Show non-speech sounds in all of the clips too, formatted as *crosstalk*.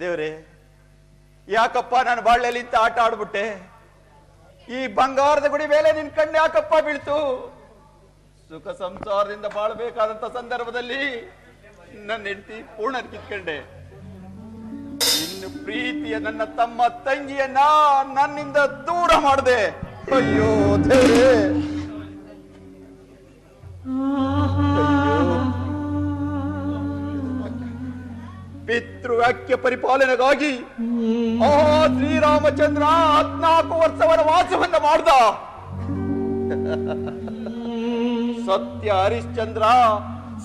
ದೇವ್ರೆ, ಯಾಕಪ್ಪ ನಾನು ಬಾಳ್ಳೆಲಿ ಇಂತ ಆಟ ಆಡ್ಬಿಟ್ಟೆ? ಈ ಬಂಗಾರದ ಗುಡಿ ಮೇಲೆ ನಿನ್ ಕಣ್ಣು ಯಾಕಪ್ಪ ಬೀಳ್ತು? ಸುಖ ಸಂಸಾರದಿಂದ ಬಾಳ್ಬೇಕಾದಂತ ಸಂದರ್ಭದಲ್ಲಿ ನನ್ನ ಹೆಂಡತಿ ಪೂರ್ಣ ಕಿತ್ಕೊಂಡೆ. ಇನ್ನು ಪ್ರೀತಿಯ ನನ್ನ ತಮ್ಮ ತಂಗಿಯನ್ನ ನನ್ನಿಂದ ದೂರ ಮಾಡಿದೆ. ಅಯ್ಯೋ ದೇವ್ರೇ! ಪಿತೃವಾಕ್ಯ ಪರಿಪಾಲನೆಗಾಗಿ ಆ ಶ್ರೀರಾಮಚಂದ್ರ ಹದ್ನಾಲ್ಕು ವರ್ಷವರ ವಾಸವನ್ನ ಮಾಡ್ದ. ಸತ್ಯ ಹರಿಶ್ಚಂದ್ರ,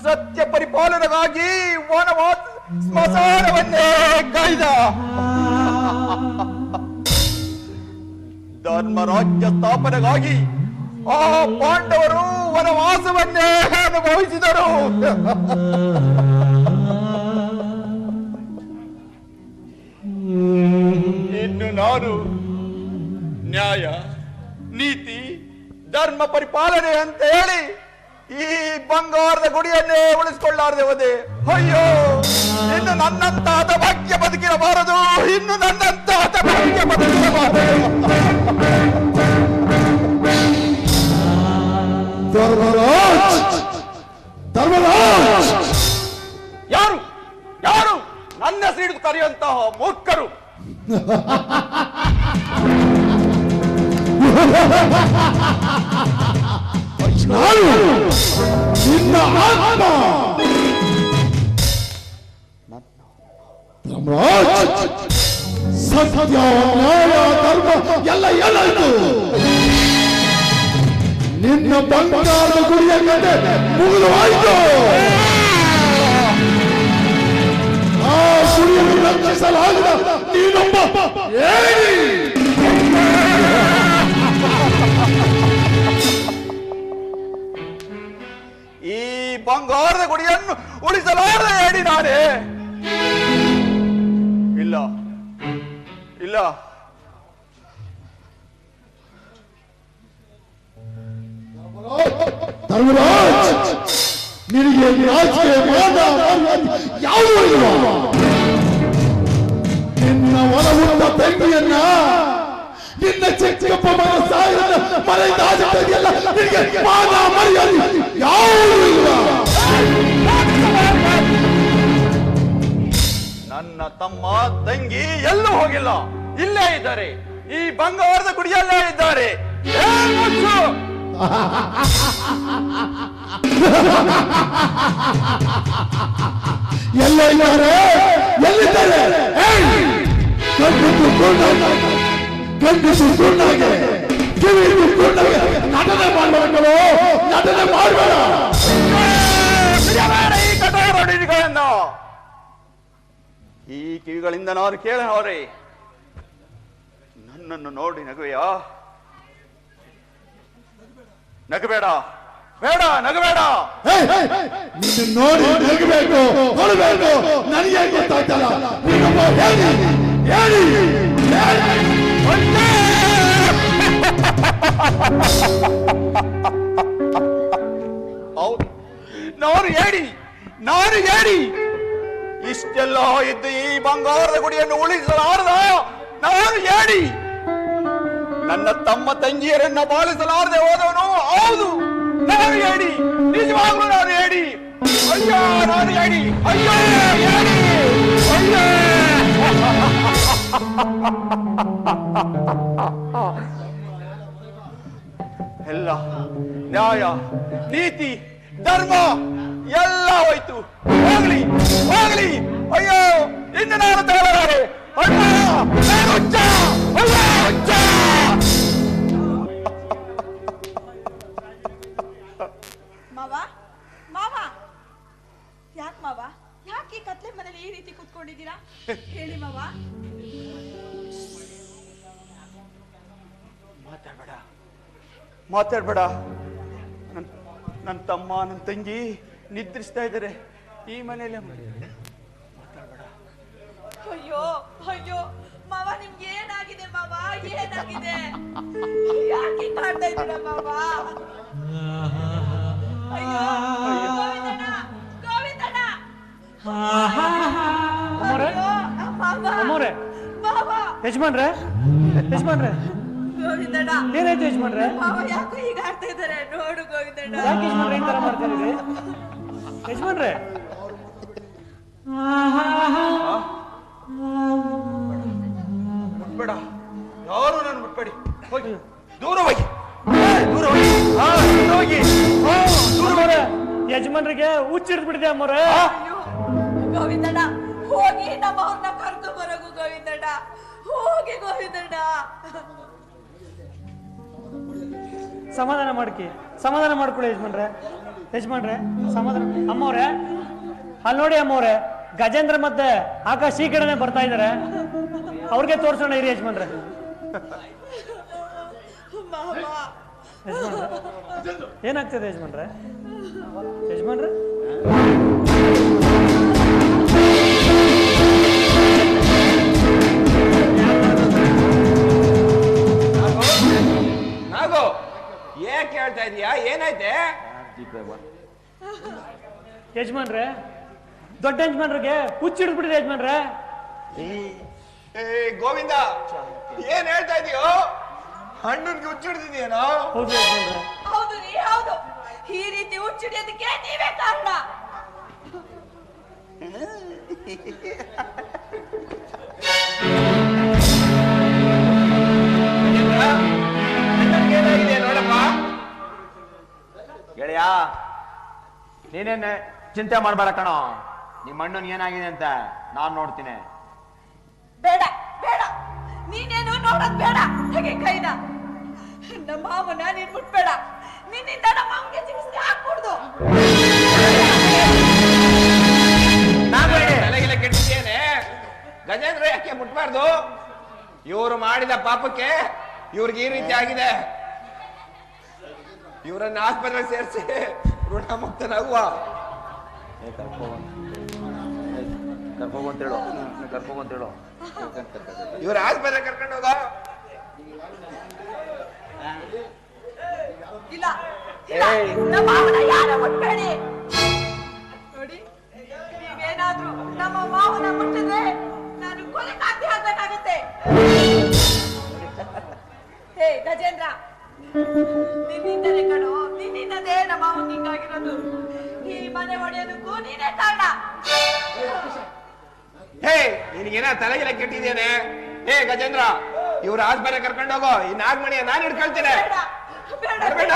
ಸತ್ಯ ಪರಿಪಾಲನೆಗಾಗಿ ವನವಾಸ ಸ್ಮಶಾನವನ್ನೇ ಕಾಯ್ದ ಧರ್ಮರಾಜ್ಯ ಸ್ಥಾಪನೆಗಾಗಿ ಆ ಪಾಂಡವರು ವನವಾಸವನ್ನೇ ಅನುಭವಿಸಿದರು. ನಾನು ನ್ಯಾಯ, ನೀತಿ, ಧರ್ಮ ಪರಿಪಾಲನೆ ಅಂತ ಹೇಳಿ ಈ ಬಂಗಾರದ ಗುಡಿಯನ್ನೇ ಉಳಿಸಿಕೊಳ್ಳಾರದೆ ಹೋದೆ ಅಯ್ಯೋ, ಇನ್ನು ನನ್ನಂತ ಹತಭಾಗ್ಯ ಬದುಕಿರಬಾರದು, ಇನ್ನು ನನ್ನಂತ ಹತಭಾಗ್ಯ ಬದುಕಿರಬಾರದು. ನಾನು ನಿನ್ನ ಆತ್ಮ ಸತ್ಯ ನ್ಯಾಯ ಧರ್ಮ ಎಲ್ಲ ಎಲ್ಲಾಯ್ತು ನಿನ್ನ ಬಂಗಾರದ ಗುರಿಯ ಕತೆ ಮುಗಿದು ಆಯ್ತು ಆ ಗುರಿಯನ್ನು ರಕ್ಷಿಸಲಾಗದ. ನೀನೊಬ್ಬ ಏಳಿ ಬಂಗಾರದ ಗುಡಿಯನ್ನು ಉಳಿಸಲಾರದೆ ಹೇಳಿ ನಾನೇ ಇಲ್ಲ ಇಲ್ಲ ಧರ್ಮರಾಜ್ ನಿನಗೆ ನಾಚಿಕೆ ಮಾನ ಮರ್ಯಾದೆ ಯಾವುದೂ ಇಲ್ವಾ ನಿನ್ನ ಒಲವುಳ್ಳ ತಂಗಿಯನ್ನ ನಿನ್ನ ಚಿಕ್ಕಪ್ಪ ಮನ ಸಾಯಿದ ಮನೆಯಿಂದ ಆಚೆ ತೆಗೆಯಲ್ಲ ನಿನಗೆ ಮಾನ ಮರ್ಯಾದೆ ಯಾವುದೂ ತಮ್ಮ ತಂಗಿ ಎಲ್ಲೂ ಹೋಗಿಲ್ಲ. ಇಲ್ಲೇ ಇದ್ದಾರೆ. ಈ ಬಂಗಾರದ ಗುಡಿಯಲ್ಲೇ ಇದ್ದಾರೆ. ಇದ್ದಾರೆ? ಎಲ್ಲಿದ್ದಾರೆ? ಕಿವಿಯಿದ್ದು ಕುರುಡಾಗಿ, ನಟನೆ ಮಾಡಬೇಕೋ ನಟನೆ ಈ ಕಿವಿಗಳಿಂದ ನಾನು ಕೇಳನವರೇ ನನ್ನನ್ನು ನೋಡಿ ನಗುವೆಯಾ? ನಗಬೇಡ. ಬೇಡ ನಗಬೇಡ. ನೋಡಿ ನಗಬೇಕು. ಹೊರಬೇಕು ನನಗೆ ಗೊತ್ತಾಗ್ತಲ್ಲ? ಹೇಳಿ. ಹೌದು. ನಾನು ಹೇಳಿ. ನಾನು ಹೇಳಿ. ಇಷ್ಟೆಲ್ಲ ಇದ್ದು ಈ ಬಂಗಾರದ ಗುಡಿಯನ್ನು ಉಳಿಸಲಾರದ? ನಾನು ಹೇಳಿ. ನನ್ನ ತಮ್ಮ ತಂಗಿಯರನ್ನ ಬಾಳಿಸಲಾರದೆ ಹೋದವನು ಹೌದು. ನಾನು ಹೇಳಿ. ನಿಜವಾಗ್ಲೂ ನಾನು ಹೇಳಿ. ಅಯ್ಯೋ, ನಾನು ಹೇಳಿ. ಅಯ್ಯೋ ಹೇಳಿ. ಅಯ್ಯೋ. *laughs* ಎಲ್ಲ ನ್ಯಾಯ, ನೀತಿ ಧರ್ಮ ಎಲ್ಲ ಹೋಯ್ತು. ಹೋಗ್ಲಿ ಹೋಗ್ಲಿ. ಅಯ್ಯೋ ಇನ್ನು ನಾನು ತಗೊಳ್ಳಾರೆ! ಮಾವ ಮಾವ. ಯಾಕೆ ಮಾವ? ಯಾಕೆ ಈ ಕತ್ಲೆ ಮನೇಲಿ ಈ ರೀತಿ ಕೂತ್ಕೊಂಡಿದ್ದೀರಾ? ಹೇಳಿ ಮಾವ. ಮಾತಾಡ್ಬೇಡ. ಮಾತಾಡ್ಬೇಡ. ನನ್ನ ತಮ್ಮ ನನ್ನ ತಂಗಿ ನಿದ್ರಿಸ್ತಾ ಇದ್ದಾರೆ. ಈ ಮನೇಲಿ ಅಯ್ಯೋ ಅಯ್ಯೋ ಮಾವ ನಿಮ್ಗೆ ಏನಾಗಿದೆ ಮಾವ? ಏನಾಗಿದೆ? ಯಾಕೆ ಕಾಡ್ತಾ ಇದ್ದೀರ ಮಾವ? ಅಯ್ಯೋ ಗೋವಿಂದಣ್ಣ ಅಮ್ಮೋರೆ. ಮಾವ. ಯಜಮಾನ್ರೆ ಯಜಮಾನ್ರೆ. ಗೋವಿಂದಣ್ಣ ಏನಾಯ್ತು ಯಜಮಾನ್ರೆ? ಮಾವ ಯಾಕೋ ಈಗ ಆಡ್ತಾ ಇದಾರೆ ನೋಡು ಗೋವಿಂದಣ್ಣ ಯಾಕೆ ಯಜಮಾನ್ರೆ ಈ ತರ ಮಾಡ್ತಿದ್ದೀರಿ ಯಜಮಾನ್ರೆ? ಮುಟ್ಬೇಡ. ಯಾರು ನನ್ನ ಮುಟ್ಬೇಡಿ. ಹೋಗಿ. ದೂರ ಹೋಗಿ. ದೂರ ಹೋಗಿ. ಹಾ, ದೂರ ಹೋಗಿ. ಅಮ್ಮೋರೆ ಯಜಮಾನ್ರಿಗೆ ಹುಚ್ಚಿಡ್ದು ಬಿಡಿದೆ ಅಮ್ಮೋರೆ? ಅಯ್ಯೋ ಗೋವಿಂದಣ್ಣ ಹೋಗಿ ನಮ್ಮ ಅವ್ರನ್ನ ಸಮಾಧಾನ ಮಾಡ್ಕಿ. ಸಮಾಧಾನ ಮಾಡ್ಕೊಳ್ಳಿ ಯಜಮಾನ್ರೆ. ಯಜಮಾನ್ರೆ, ಸಮಾಧಾನ. ಅಮ್ಮವ್ರೆ ಅಲ್ಲಿ ನೋಡಿ ಅಮ್ಮವ್ರೆ, ಗಜೇಂದ್ರ ಮತ್ತೆ ಆಕಾಶ್ ಈ ಕಡೆನೆ ಬರ್ತಾ ಇದಾರೆ. ಅವ್ರಿಗೆ ತೋರ್ಸೋಣ ಇರಿ ಯಜಮಾನ್ರೆ, ಏನಾಗ್ತದೆ ಯಜಮಾನ್ರೆ? ಯಜಮಾನ್ರೆ? ಕೇಳ್ತಾ ಇದೀಯಾ? ಏನಾಯ್ತೆ? ಯಜಮಾನ್ರೆ ದೊಡ್ಡ ಯಜಮಾನ್ರಿಗೆ ಹುಚ್ಚಿಡ್ಬಿಟ್ಟಿದೆ ಯಜಮಾನ್ರೆ. ಏ ಗೋವಿಂದ ಏನ್ ಹೇಳ್ತಾ ಇದೀಯೋ? ಹಣ್ಣನ್ಗೆ ಹುಚ್ಚಿಡ್ತಿದ್ಯೇನೋ ಹೌದು ಯಜಮಾನ್ರೆ. ಹೌದು ರೀ ಹೌದು. ಈ ರೀತಿ ಹುಚ್ಚಿಡಿಯೋದಕ್ಕೆ ನೀವೇ ಕಾರಣ. ಏನಾಗಿದೆ ನೀನೇನೆ ಚಿಂತೆ ಮಾಡಬಾರ ಕಣೋ. ನಿಮ್ಮ ಅಣ್ಣನ್ ಏನಾಗಿದೆ ಅಂತ ನಾನ್ ನೋಡ್ತೀನಿ. ಬೇಡ ಬೇಡ. ನೀನೇನು ನೋಡೋದ್ ಬೇಡ. ಹಾಗೆ ಕೈನ? ನಮ್ಮ ಮಾವನ ನೀನ್ ಮುಟ್ಬೇಡ ನಿನ್ನಿಂದ ನಮ್ಮ ಮಾವನಿಗೆ ಚಿಕಿತ್ಸೆ ಹಾಕ್ಬಿಡ್ದು ತಲೆಗೆಲ್ಲ ಕೆಟ್ಟಿದ್ದೇನೆ ಗಜೇಂದ್ರ ಯಾಕೆ ಮುಟ್ಬಾರ್ದು? ಇವರು ಮಾಡಿದ ಪಾಪಕ್ಕೆ ಇವ್ರಿಗೆ ಈ ರೀತಿ ಆಗಿದೆ. ಇವರನ್ನ ಆಸ್ಪತ್ರೆಗೆ ಸೇರಿಸಿ ಋಣ ಮುಕ್ತನಾಗುವ ಕರ್ಕೋಗಂತೇಳು ಕರ್ಕೋಗಂತೇಳು ಇವ್ರ ಆಸ್ಪತ್ರೆ ಕರ್ಕೊಂಡು ಹೋಗೋ? ಇಲ್ಲ ಇಲ್ಲ. ನಮ್ಮ ಮಾವನ ಯಾರು ಮುಟ್ಬೇಡಿ ನೋಡಿ ನೀವೇನಾದ್ರೂ ನಮ್ಮ ಮಾವನ ಮುಟ್ಟಿದ್ರೆ ನಾನು ಕೊಲೆ ಕಾಂತಿ ಹಾಕ್ಬೇಕಾಗತ್ತೆ ಹೇ ಗಜೇಂದ್ರ. ಮಾವನ್ ಈ ಮನೆ ಒಡೆಯೋದಕ್ಕೂ ನೀನೇ ಕಾರಣ ಹೇ ನಿನಗೇನ ತಲೆಗೆಲ್ಲ ಕೆಟ್ಟಿದ್ದೇನೆ? ಹೇ ಗಜೇಂದ್ರ ಇವ್ರ ಆಸ್ಪತ್ರೆ ಕರ್ಕೊಂಡು ಹೋಗೋ ಈ ನಾಗಮಣಿಯ ನಾನು ಹಿಡ್ಕೊಳ್ತೇನೆ. ಬೇಡ ಬೇಡ.